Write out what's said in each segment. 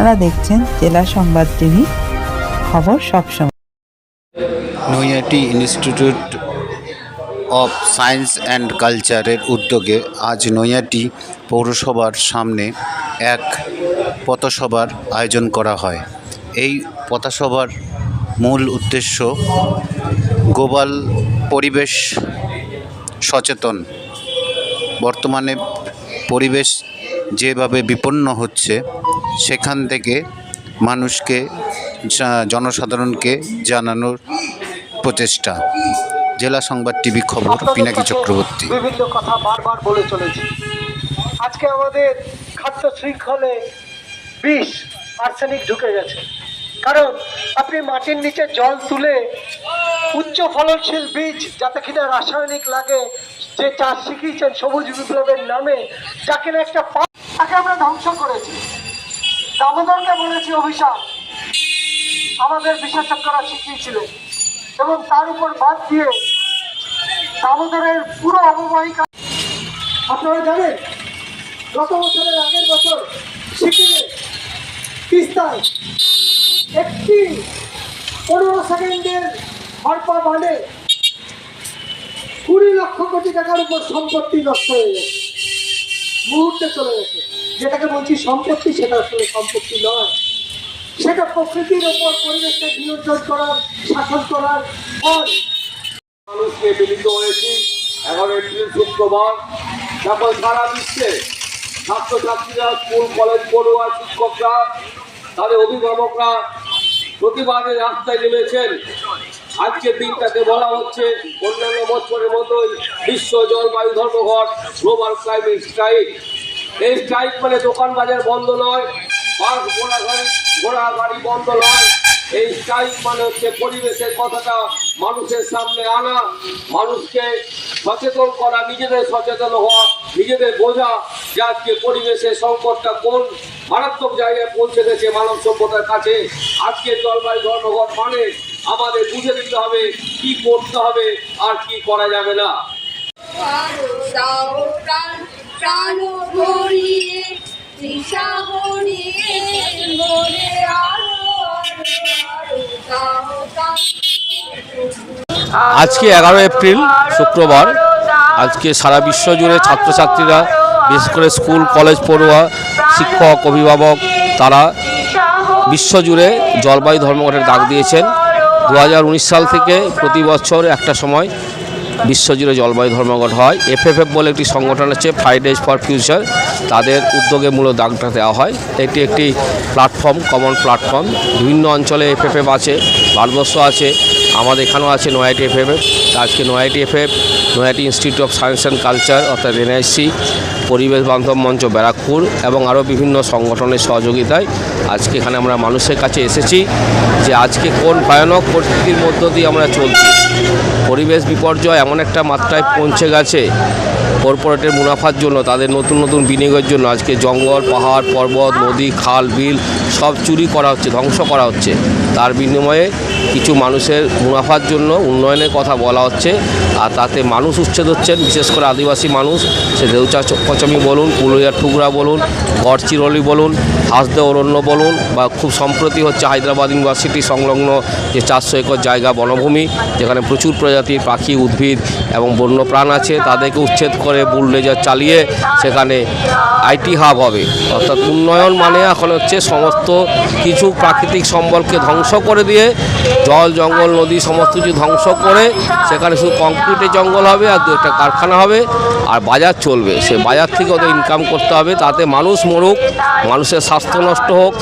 আপনারা দেখছেন জেলা সংবাদ টিভি খবর সবসময়। Naihati institute of science and কালচারের উদ্যোগে আজ নৈয়াটি পৌরসভার সামনে এক পথসভার আয়োজন করা হয়। এই পথসভার মূল উদ্দেশ্য গোবাল পরিবেশ সচেতন। বর্তমানে পরিবেশ যেভাবে বিপন্ন হচ্ছে সেখান থেকে মানুষকে জনসাধারণকে জানানোর প্রচেষ্টা। জেলা সংবাদ টিভি খবর পিনাকি চক্রবর্তী। বিভিন্ন কথা বারবার বলে চলেছি। আজকে আমাদের খাদ্য শৃঙ্খলে বিষ আর্সেনিক ঢুকে গেছে। কারণ আপনি মাটির নিচে জল তুলে উচ্চ ফলনশীল বীজ যাতে কিনা রাসায়নিক লাগে যে চাষ শিখিয়েছেন সবুজ বিপ্লবের নামে যা কিনা একটা তাকে আমরা ধ্বংস করেছি। দামোদরকে বলেছি, অভিশাপ। আমাদের বিশেষজ্ঞরা শিখিয়েছিলেন এবং তার উপর বাদ দিয়ে দামোদরের পুরো অববাহিকা আপনারা জানেন, গত বছরের আগের বছর সিকিমে তিস্তায় একটি পনেরো সেকেন্ডের হরপা মানে কুড়ি লক্ষ কোটি টাকার উপর সম্পত্তি নষ্ট হয়ে গেছে। মুহূর্তে চলে গেছে। যেটাকে বলছি সম্পত্তি, সেটা আসলে সম্পত্তি নয়। সেটা প্রকৃতির ওপর পরিবেশকে নিয়ন্ত্রণ করার, শাসন করার ফল মানুষ নিয়ে মিলিত হয়েছি। এগারো এপ্রিল শুক্রবার যখন সারা বিশ্বে ছাত্রছাত্রীরা, স্কুল, কলেজ, পড়ুয়া, শিক্ষকরা, তাদের অভিভাবকরা প্রতিবাদে রাস্তায় নেমেছেন। আজকের দিনটাকে বলা হচ্ছে অন্যান্য বছরের মতোই বিশ্ব জলবায়ু ধর্মঘট, গ্লোবাল ক্লাইমেট স্ট্রাইক। এই স্ট্রাইক মানে দোকান বাজার বন্ধ নয় বাস ঘোড়া ঘোড়া গাড়ি বন্ধ নয়। এই স্ট্রাইক মানে হচ্ছে পরিবেশের কথাটা মানুষের সামনে আনা, মানুষকে সচেতন করা, নিজেদের সচেতন হওয়া, নিজেদের বোঝা যে আজকে পরিবেশের সংকটটা কোন মারাত্মক জায়গায় পৌঁছে গেছে মানব সভ্যতার কাছে। আজকে জলবায়ু ধর্মঘট মানে আমাদের বুঝে দিতে হবে কি করতে হবে আর কি করা যাবে না। প্রাণ ভরিয়ে, তৃষা ভরিয়ে, মনে দাও আজকে এগারো এপ্রিল, শুক্রবার। আজকে সারা বিশ্ব জুড়ে ছাত্রছাত্রীরা, বিশেষ করে স্কুল, কলেজ পড়ুয়া, শিক্ষক, অভিভাবক, তারা বিশ্বজুড়ে জলবায়ু ধর্মঘটের ডাক দিয়েছেন। দু হাজার উনিশ সাল থেকে প্রতি বছর একটা সময় বিশ্বজুড়ে জলবায়ু ধর্মঘট হয়। এফএফএফ বলে একটি সংগঠন আছে ফ্রাইডেজ ফর ফিউচার তাদের উদ্যোগে মূলত ডাকটা দেওয়া হয়। এটি একটি প্ল্যাটফর্ম কমন প্ল্যাটফর্ম বিভিন্ন অঞ্চলে এফএফএফ আছে, ভারতবর্ষ আছে, আমাদের এখানেও আছে নয়াটি এফএফএফ আজকে Naihati FF Naihati institute of science and culture অর্থাৎ এনআইসি পরিবেশ বান্ধব মঞ্চ ব্যারাকপুর এবং আরও বিভিন্ন সংগঠনের সহযোগিতায় আজকে এখানে আমরা মানুষের কাছে এসেছি যে আজকে কোন ভয়ানক পরিস্থিতির মধ্য দিয়ে আমরা চলছি। পরিবেশ বিপর্যয় এমন একটা মাত্রায় পৌঁছে গেছে কর্পোরেটের মুনাফার জন্য, তাদের নতুন নতুন বিনিয়োগের জন্য। আজকে জঙ্গল, পাহাড়, পর্বত, নদী, খাল, বিল সব চুরি করা হচ্ছে, ধ্বংস করা হচ্ছে। তার বিনিময়ে কিছু মানুষের মুনাফার জন্য উন্নয়নের কথা বলা হচ্ছে, আর তাতে মানুষ উচ্ছেদ হচ্ছেন, বিশেষ করে আদিবাসী মানুষ। সে দেউচা পচমি বলুন পুরুলিয়ার টুকরা বলুন গড়চিরলি বলুন, হাসদে অরণ্য বলুন, বা খুব সম্প্রতি হচ্ছে হায়দ্রাবাদ ইউনিভার্সিটি সংলগ্ন যে চারশো একর জায়গা বনভূমি, যেখানে প্রচুর প্রজাতির পাখি, উদ্ভিদ এবং বন্যপ্রাণ আছে, তাদেরকে উচ্ছেদ করে বুলডেজার চালিয়ে সেখানে আইটি হাব হবে। অর্থাৎ উন্নয়ন মানে এখন হচ্ছে সমস্ত কিছু প্রাকৃতিক সম্বলকে ধ্বংস করে দিয়ে জল জঙ্গল নদী সমস্ত কিছু ধ্বংস করে সেখানে শুধু কংক্রিটের জঙ্গল হবে আর দু একটা কারখানা হবে আর বাজার চলবে। সে বাজার থেকে ওদের ইনকাম করতে হবে। তাতে মানুষ মরুক মানুষের স্বাস্থ্য নষ্ট হোক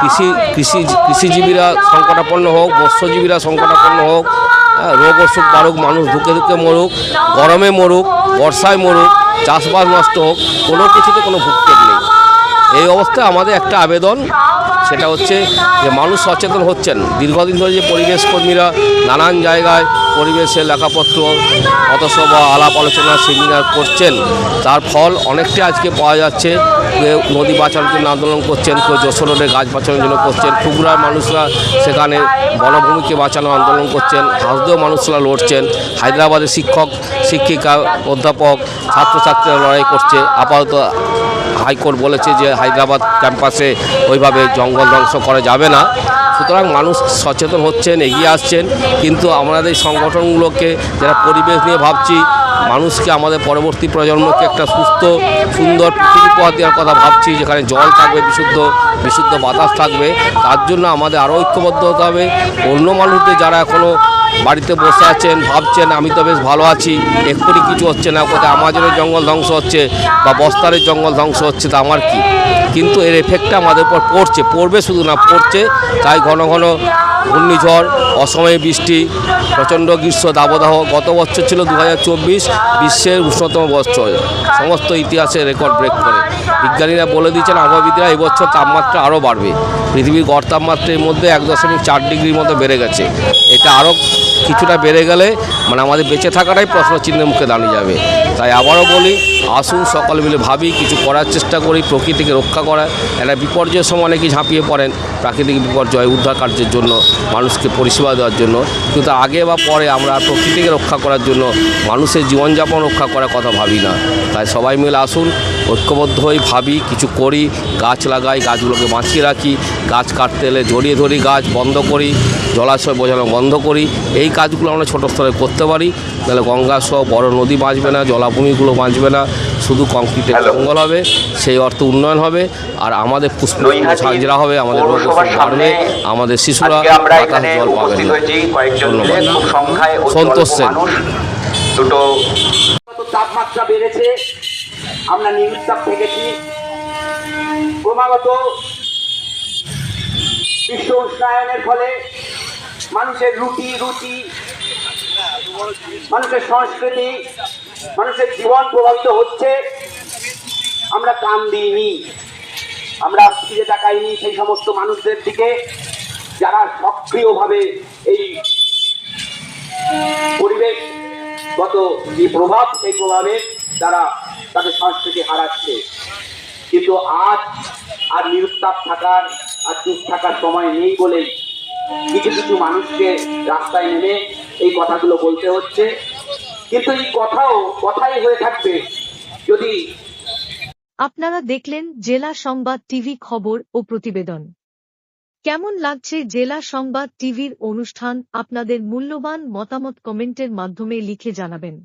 কৃষি কৃষি কৃষিজীবীরা সংকটাপন্ন হোক মৎস্যজীবীরা সংকটাপন্ন হোক হ্যাঁ, রোগ অসুখ বাড়ুক মানুষ ধুকে ধুকে মরুক গরমে মরুক বর্ষায় মরুক চাষবাস নষ্ট হোক কোনো কিছুতে কোনো ভুক্তের নেই। এই অবস্থায় আমাদের একটা আবেদন সেটা হচ্ছে যে মানুষ সচেতন হচ্ছেন। দীর্ঘদিন ধরে যে পরিবেশ কর্মীরা নানান জায়গায় পরিবেশের লেখাপত্র পথসভা আলাপ আলোচনা, সেমিনার করছেন। তার ফল অনেকটা আজকে পাওয়া যাচ্ছে। নদী বাঁচানোর জন্য আন্দোলন করছেন কেউ যশোর রোডে গাছ বাঁচানোর জন্য করছেন টুকরার মানুষরা সেখানে বনভূমিকে বাঁচানো আন্দোলন করছেন হাসদেও মানুষরা লড়ছেন। হায়দ্রাবাদের শিক্ষক, শিক্ষিকা, অধ্যাপক, ছাত্রছাত্রীরা লড়াই করছে, আপাতত হাইকোর্ট বলেছে যে হায়দ্রাবাদ ক্যাম্পাসে ওইভাবে জঙ্গল ধ্বংস করা যাবে না। সুতরাং মানুষ সচেতন হচ্ছেন, এগিয়ে আসছেন। কিন্তু আমাদের সংগঠনগুলোকে, যারা পরিবেশ নিয়ে ভাবছি, মানুষকে আমাদের পরবর্তী প্রজন্মকে একটা সুস্থ, সুন্দর পৃথিবী উপহার দেওয়ার কথা ভাবছি, যেখানে জল থাকবে, বিশুদ্ধ বিশুদ্ধ বাতাস থাকবে। তার জন্য আমাদের আরও ঐক্যবদ্ধ হতে হবে। অন্য মানুষদের যারা এখনও বাড়িতে বসে আছেন, ভাবছেন, আমি তো বেশ ভালো আছি, এক্ষুনি কিছু হচ্ছে না, কোথায় আমাজনের জঙ্গল ধ্বংস হচ্ছে বা বস্তারের জঙ্গল ধ্বংস হচ্ছে, তা আমার কি? কিন্তু এর এফেক্টটা আমাদের উপর পড়ছে, পড়বে শুধু না পড়ছে। তাই ঘন ঘন ঘূর্ণিঝড়, অসময়ে বৃষ্টি, প্রচণ্ড গ্রীষ্ম দাবদাহ। গত বছর ছিল দু বিশ্বের উষ্ণতম বছর। সমস্ত ইতিহাসে রেকর্ড ব্রেক করে। বিজ্ঞানীরা বলে দিয়েছেন, আবহাওয়াবিদরা এবছর তাপমাত্রা আরও বাড়বে। পৃথিবীর গড় তাপমাত্রার মধ্যে এক দশমিক চার ডিগ্রির মতো বেড়ে গেছে। এটা আরও কিছুটা বেড়ে গেলে মানে আমাদের বেঁচে থাকাটাই প্রশ্ন চিহ্নের মুখে দাঁড়িয়ে যাবে। তাই আবারও বলি, আসুন সকলে মিলে ভাবি, কিছু করার চেষ্টা করি, প্রকৃতিকে রক্ষা করা একটা বিপর্যয়ের সময় অনেকেই ঝাঁপিয়ে পড়েন প্রাকৃতিক বিপর্যয়, উদ্ধার কার্যের জন্য, মানুষকে পরিষেবা দেওয়ার জন্য। কিন্তু আগে বা পরে আমরা প্রকৃতিকে রক্ষা করার জন্য, মানুষের জীবনযাপন রক্ষা করার কথা ভাবি না। তাই সবাই মিলে আসুন ঐক্যবদ্ধ হয়ে ভাবি কিছু করি গাছ লাগাই গাছগুলোকে বাঁচিয়ে রাখি গাছ কাটতে এলে জড়িয়ে ধরি গাছ বন্ধ করি জলাশয় বোঝানো বন্ধ করি এই কাজগুলো আমরা ছোটো স্তরে করতে পারি তাহলে গঙ্গা সহ বড় নদী বাঁচবে না জলাভূমিগুলো বাঁচবে না শুধু কংক্রিটের জঙ্গল হবে সেই অর্থে উন্নয়ন হবে আর আমাদের পুষ্প ঝাঁঝরা হবে আমাদের রোগ বাড়বে সামনে আমাদের শিশুরা বাতাস জল পাবে না ধন্যবাদ। সন্তোষ সেন। দুটো তাপমাত্রা বেড়েছে আমরা নিরুত্তাপ থেকেছি। ক্রমাগত বিশ্ব উষ্ণায়নের ফলে মানুষের রুটি, রুচি, মানুষের সংস্কৃতি, মানুষের জীবন প্রভাবিত হচ্ছে। আমরা কান দিইনি, আমরা ফিরে তাকাইনি সেই সমস্ত মানুষদের দিকে যারা সক্রিয়ভাবে এই পরিবেশগত যে প্রভাব, সেই প্রভাবে তারা তাদের সংস্কৃতি হারাচ্ছে। কিন্তু আজ আর নিরুত্তাপ থাকার আর চুপ থাকার সময় নেই বলেই কিছু কিছু মানুষকে রাস্তায় নেমে এই কথাগুলো বলতে হচ্ছে। কিন্তু এই কথাও কথাই হয়ে থাকবে যদি আপনারা দেখলেন জেলা সংবাদ টিভি খবর ও প্রতিবেদন। কেমন লাগছে জেলা সংবাদ টিভির অনুষ্ঠান? আপনাদের মূল্যবান মতামত কমেন্টের মাধ্যমে লিখে জানাবেন।